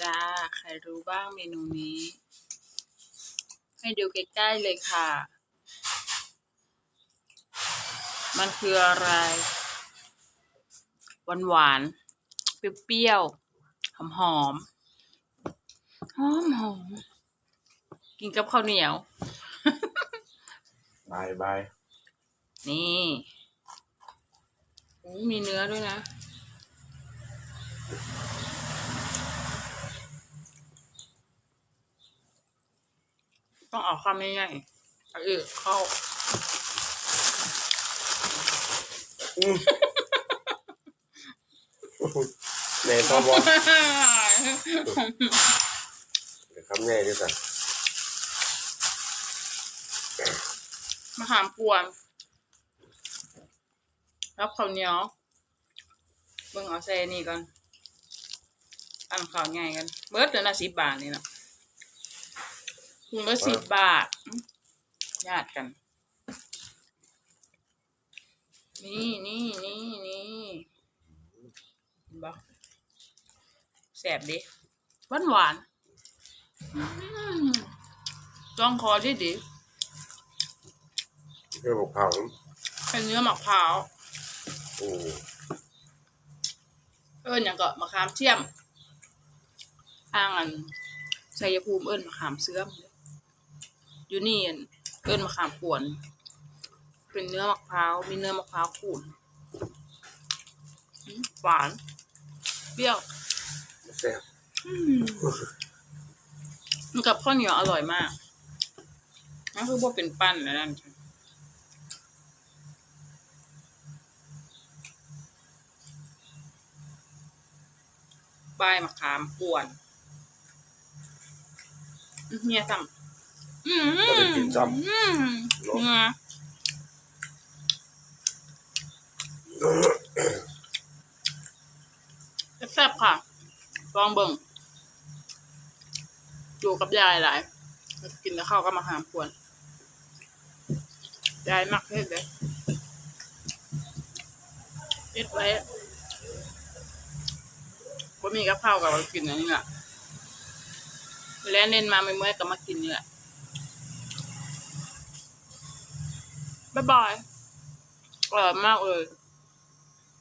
จ้า ใครรู้บ้างเมนูนี้ ให้ดูใกล้ๆเลยค่ะ มันคืออะไร หวานหวานๆเปรี้ยวๆ หอมหอมหอมหอมๆกินกับข้าวเหนียว บายบายนี่โอ้มีเนื้อด้วยนะ ต้องเอาคำง่ายๆเอาอีกเข้าแม่ชอบว่าเดี๋ยวคำแน่ด้วยกันมะขามกวนแล้วข้าวเหนียวเบิ่งเอาใส่นี่ก่อนอันข้าวง่ายกันเบิดเดือนละสิบบาทนี่นะ คุณละสิบบาทอื้อญาติกัน นี่นี่นี่นี่เห็นบ่แสบดิหวานหวานๆอืมจ้องคอดิดิเพื่อบอกเผาเป็นเนื้อมะพร้าวโอ้เอิญอย่างก็มะขามเทียมทางอันชัยภูมิเอิญมะขามเสื่อมอยู่ นี่อั่นเอิญมะขามกวน เป็นเนื้อมะพร้าว มีเนื้อมะพร้าวขูดอืมหวาน เปรี้ยวแซ่บมันกับข้าวเหนียวอร่อยมากนั่นคือพวกเป็นปั้นนะนั่นค่ะใบมะขามกวนอื้อเนี่ยซ้ำอืม ก็ได้กินซ้อืมเนื้อแซ่บๆค่ะ ลองเบิ่งอยู่กับยายหลาย กินแล้วเข้าวก็มาหามควรยายมักเฮ็ดเลยเฮ็ดไว้ก็มีกับข้าวกับเรากินอันนี้แหละแล้วเน้นมาไม่เมื่อยก็มากินนี่แหละ บ๊ายบา